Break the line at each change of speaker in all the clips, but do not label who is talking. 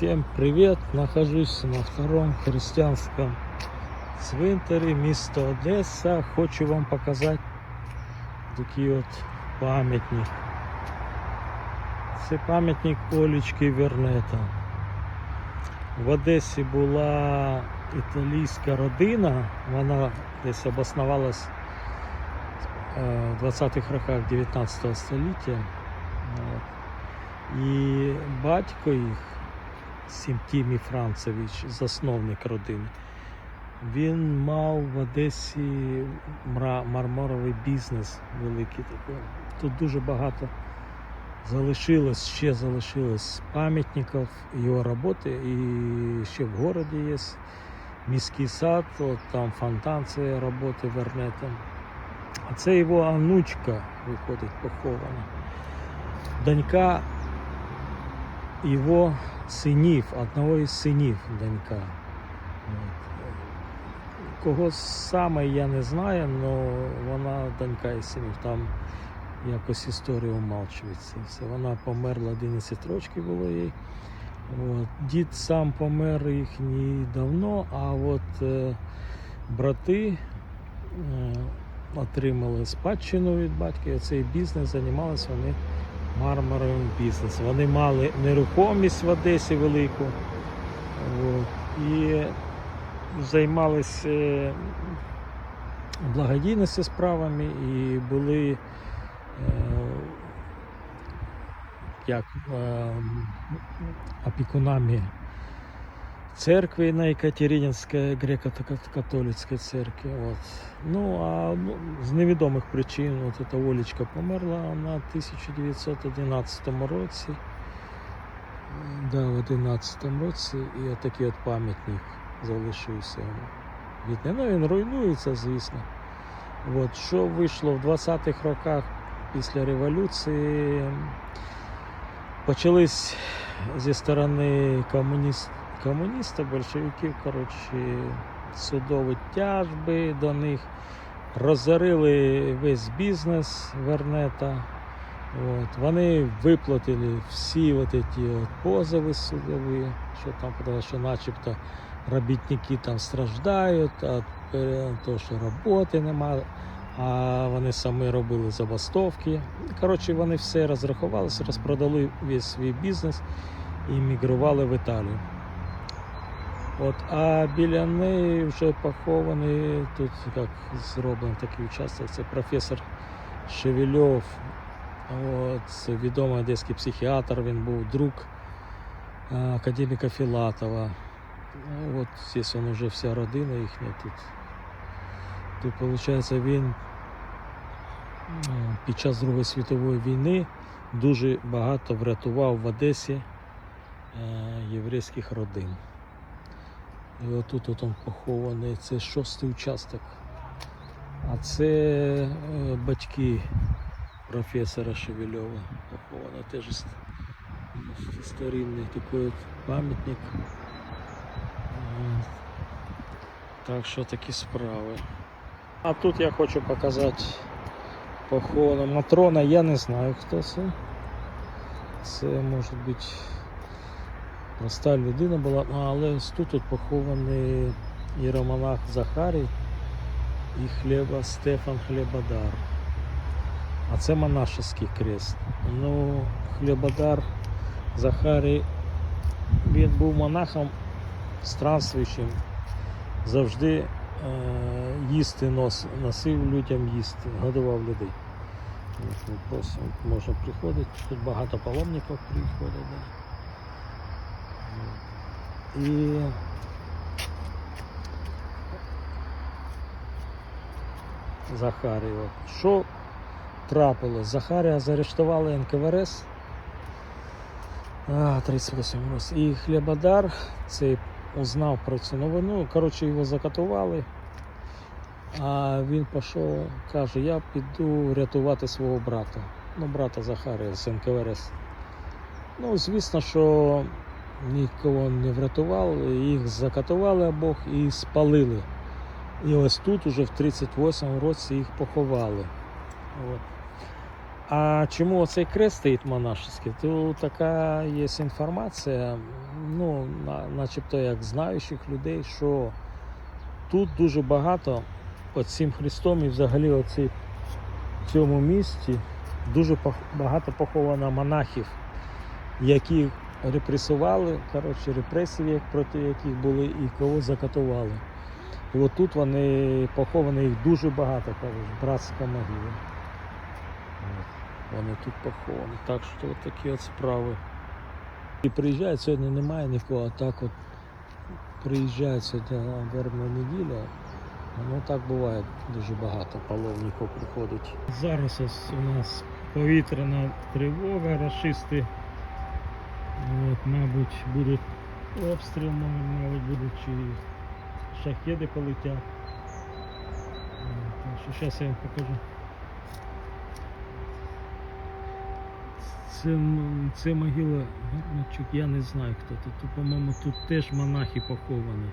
Всем привет! Нахожусь на втором христианском цвинтарі міста Одеса. Хочу вам показати такий от пам'ятник. Це пам'ятник Олічки Вернета. В Одесі була італійська родина, вона десь обоснувалась е, в 20-х роках 19 століття. От. І батько їх, Сімтімій Францевич, засновник родини, він мав в Одесі мармуровий бізнес великий такий. Тут дуже багато залишилось, ще залишилось пам'ятників його роботи. І ще в городі є міський сад, от там фонтан цієї роботи Вернета. А це його онучка виходить похована. Донька його синів, одного із синів донька. От. Кого саме я не знаю, але вона донька із синів. Там якось історія умалчується. Все. Вона померла 11 років було їй. От. Дід сам помер їхній давно, а от е, брати е, отримали спадщину від батька, і цей бізнес займалися вони мармуровим бізнес. Вони мали нерухомість в Одесі велику от, і займалися благодійності благодійністю справами і були е, як е, опікунами церкви на Екатерининській греко-католицькій церкві. От. Ну, а ну, з невідомих причин от эта Олечка померла на 1911 році. Да, в 11 році і отакий от пам'ятник залишився від. Ну, він руйнується, звісно. От, що вийшло в 20-х роках після революції, почались зі сторони комуніст, комуністів, большевиків, коротше, судові тяжби до них, розорили весь бізнес Вернета. От. Вони виплатили всі от ці от позови судові, що там потому що начебто робітники там страждають, того, що роботи немає, а вони самі робили забастовки. Коротше, вони все розрахувалися, розпродали весь свій бізнес і мігрували в Італію. От, а біля неї вже похований, тут як зроблений такий участок, це професор Шевельов, От, це відомий одеський психіатр, він був друг е, академіка Філатова. От здесь он уже вся родина їхня тут. Тут, виходить, він під час Другої світової війни дуже багато врятував в Одесі е, єврейських родин. І отут от он похований, це шостий участок. А це е, батьки професора Шевельова поховано. Теж старинний такий от пам'ятник. Е, Так що такі справи. А тут я хочу показати поховану Матрона, я не знаю хто це. Це може бути проста людина була, але ось тут от похований іеромонах Захарій і хліба Стефан Хлібодар. А це монашеский крест. Ну, Хлібодар Захарій, він був монахом странствуючим, завжди е, їсти нос, носив людям їсти, годував людей. Ну, Просто можна приходити, тут багато паломників приходить. От. І Захарій. От. Що трапилось? Захарія заарештували НКВРС. 38 раз. І Хлібодар цей узнав про цю новину. Коротше, його закатували. А він пішов, каже, я піду рятувати свого брата. Ну, брата Захарія з НКВРС. Ну, звісно, що нікого не врятували, їх закатували обох і спалили. І ось тут уже в 38 році їх поховали. От. А чому цей крест стоїть монашеский? То така є інформація. ну, на, начебто як знаючих людей, що тут дуже багато от цим Христом і взагалі оці, в цьому місті дуже багато поховано монахів, які репресували, коротше, репресії, як проти яких були, і кого закатували. І от вони поховані, їх дуже багато, кажуть, братська могила. Вони тут поховані. Так що от такі от справи. І приїжджають, сьогодні немає нікого, а так от приїжджають сьогодні вербна неділя. Ну так буває, дуже багато паломників приходить. Зараз ось у нас повітряна тривога, расисти, от, мабуть, будуть обстріл, мабуть, будуть чи шахеди полетять. Зараз я вам покажу. Це, це могила Гармачук, я не знаю хто тут. Тут, по-моєму, тут теж монахи поховані.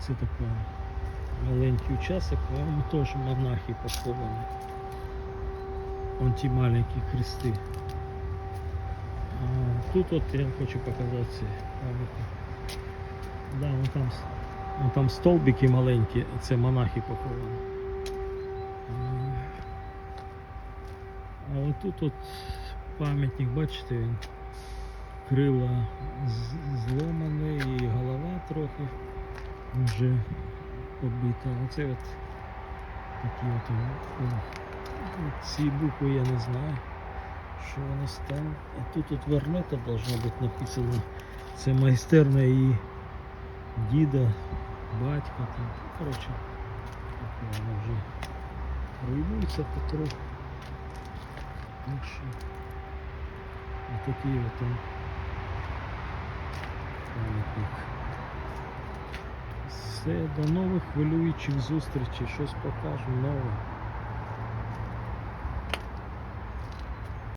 Це така маленький участок, по-моєму, теж монахи поховані. Вон ті маленькі хрести. Тут от я вам хочу показати ці. Да, вон там, вон там столбики маленькі, це монахи поховані. А, отут от пам'ятник, бачите, він крила зломані і голова трохи вже побита. Оце от такі от ці букви я не знаю, що воно там. А тут от Вернета должно бути написано. Це майстерня її діда, батька там. Коротше, таке воно вже руйнується потроху. Так що отакий от он пам'ятник. Все, до нових хвилюючих зустрічей, щось покажу нове.